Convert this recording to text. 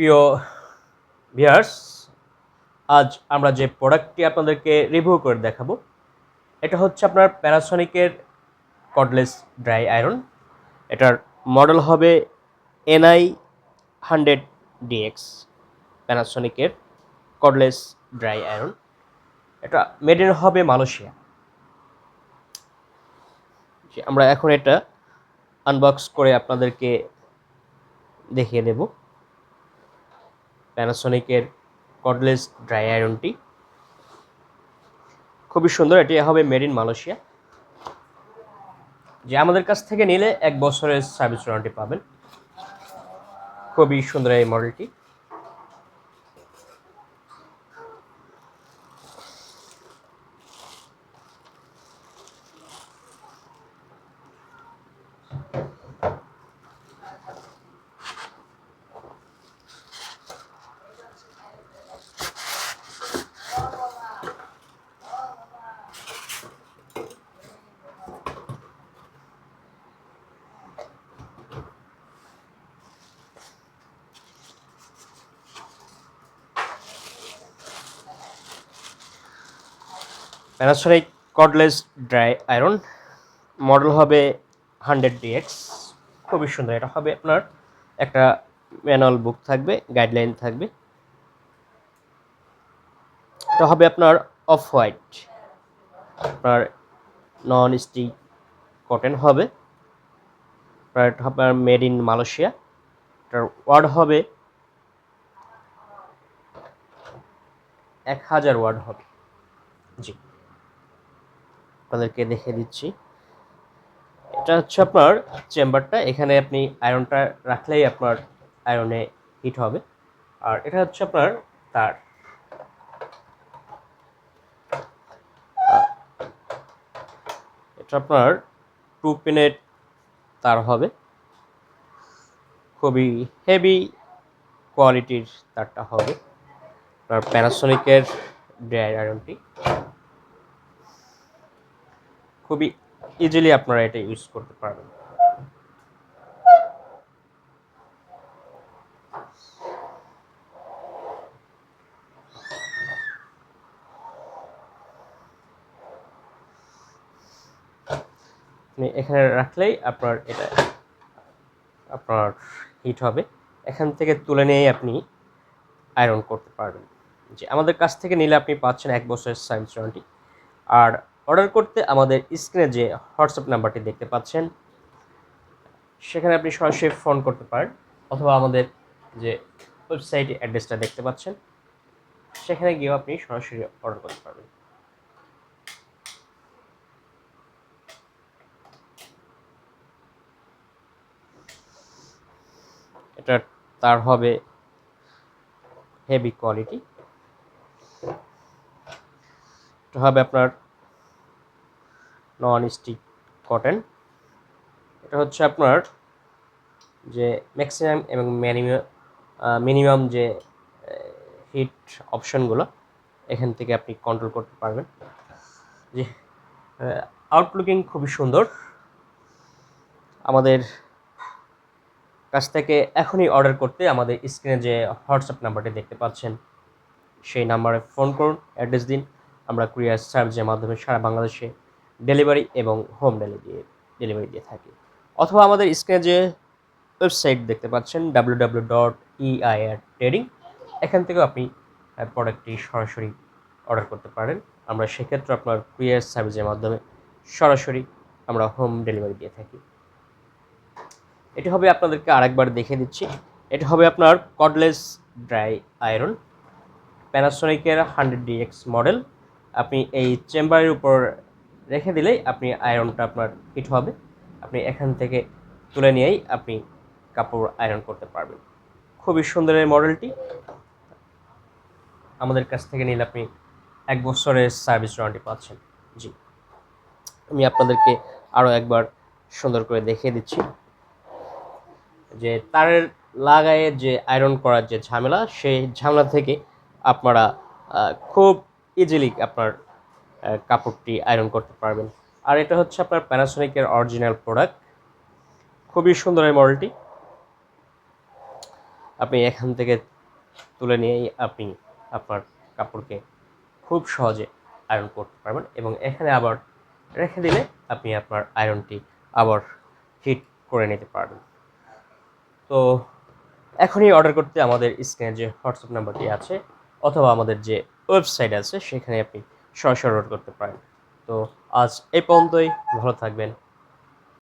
প্রিয় ভিয়ার্স আজ আমরা যে প্রোডাক্টটি আপনাদেরকে রিভিউ করে দেখাবো, এটা হচ্ছে আপনার প্যানাসনিকের কর্ডলেস ড্রাই আয়রন এটার মডেল হবে এনআই হান্ড্রেড ডিএক্স প্যানাসনিকের কর্ডলেস ড্রাই আয়রন এটা মেড হবে মালয়েশিয়া। আমরা এখন এটা আনবক্স করে আপনাদেরকে দেখিয়ে দেব। প্যানাসনিকের কডলেস ড্রাই আয়রনটি খুবই সুন্দর, এটি হবে মেড ইন মালয়েশিয়া। যে আমাদের কাছ থেকে নিলে এক বছরের সার্ভিস ওয়ারেন্টি পাবেন। খুবই সুন্দর এই মডেলটি Panasonic cordless dry iron model হবে হান্ড্রেড ডিএক্স খুবই সুন্দর, এটা হবে আপনার একটা ম্যানুয়াল বুক থাকবে গাইডলাইন থাকবে। এটা হবে আপনার অফ হোয়াইট আপনার নন স্টিক কটন হবে। আপনার এটা হবে মেড ইন মালয়েশিয়া এটার ওয়ার্ড হবে এক হাজার ওয়ার্ড হবে। জি। আপনাদেরকে দেখে দিচ্ছি। এটা হচ্ছে আপনার চেম্বারটা, এখানে আপনি আয়রনটা রাখলেই আপনার আয়রনে হিট হবে। আর এটা হচ্ছে আপনার তার। এটা আপনার টু পিনেট তার হবে। খুবই হেভি কোয়ালিটির তারটা হবে। আপনার প্যানাসনিকের ড্রাই আয়রনটি। খুবই ইজিলি আপনারা এটা ইউজ করতে পারবেন। আপনি এখানে রাখলেই আপনার এটা, আপনার হিট হবে। এখান থেকে তুলে নিয়েই আপনি আয়রন করতে পারবেন। যে আমাদের কাছ থেকে নিলে আপনি পাচ্ছেন এক বছরের সার্ভিস ওয়ারেন্টি আর অর্ডার করতে আমাদের স্ক্রিনে যে হোয়াটসঅ্যাপ নাম্বারটি দেখতে পাচ্ছেন, সেখানে আপনি সরাসরি ফোন করতে পারেন অথবা আমাদের যে ওয়েবসাইট অ্যাড্রেসটা দেখতে পাচ্ছেন, সেখানে গিয়েও আপনি সরাসরি অর্ডার করতে পারবেন। এটা তার হবে হেভি কোয়ালিটি হবে আপনার নন স্টিক কটন এটা হচ্ছে আপনার যে ম্যাক্সিমাম এবং মিনিমাম মিনিমাম যে হিট অপশনগুলো এখান থেকে আপনি কন্ট্রোল করতে পারবেন। যে আউটলুকিং খুবই সুন্দর। আমাদের কাছ থেকে এখনই অর্ডার করতে আমাদের স্ক্রিনে যে হোয়াটসঅ্যাপ নাম্বারটি দেখতে পাচ্ছেন, সেই নাম্বারে ফোন করুন অ্যাড্রেস দিন। আমরা কুরিয়ার সার্ভিসের মাধ্যমে সারা বাংলাদেশে ডেলিভারি এবং হোম ডেলিভারি ডেলিভারি দিয়ে থাকি। অথবা আমাদের স্ক্রিনে যে ওয়েবসাইট দেখতে পাচ্ছেন W W dot EIR trading এখান থেকেও আপনি প্রোডাক্টটি সরাসরি অর্ডার করতে পারেন। আমরা সেক্ষেত্রে আপনার কুরিয়ার সার্ভিসের মাধ্যমে সরাসরি আমরা হোম ডেলিভারি দিয়ে থাকি। এটি হবে আপনাদেরকে আরেকবার দেখে দিচ্ছি। এটা হবে আপনার কর্ডলেস ড্রাই আয়রন প্যানাসোনিকের হান্ড্রেড ডিএক্স মডেল আপনি এই চেম্বারের উপর রেখে দিলেই আপনি আয়রনটা আপনার হিট হবে। আপনি এখান থেকে তুলে নিয়েই আপনি কাপড় আয়রন করতে পারবেন। খুবই সুন্দর এই মডেলটি আমাদের কাছ থেকে নিলে আপনি এক বছরের সার্ভিস ওয়ারেন্টি পাচ্ছেন। জি। আমি আপনাদেরকে আরও একবার সুন্দর করে দেখিয়ে দিচ্ছি। যে তারের লাগায়ে যে আয়রন করার যে ঝামেলা, সেই ঝামেলা থেকে আপনারা খুব ইজিলি আপনার কাপড়টি আয়রন করতে পারবেন। আর এটা হচ্ছে আপনার প্যানাসোনিকের অরিজিনাল প্রোডাক্ট খুবই সুন্দর এই মডেলটি আপনি এখান থেকে তুলে নিয়েই আপনি আপনার কাপড়কে খুব সহজে আয়রন করতে পারবেন এবং এখানে আবার রেখে দিলে আপনি আপনার আয়রনটি আবার হিট করে নিতে পারবেন। তো এখনই অর্ডার করতে আমাদের স্ক্রিনে যে হোয়াটসঅ্যাপ নাম্বারটি আছে অথবা আমাদের যে ওয়েবসাইট আছে, সেখানে আপনি সরাসরি করতে পারেন। তো আজ এই পর্যন্তই ভালো থাকবেন।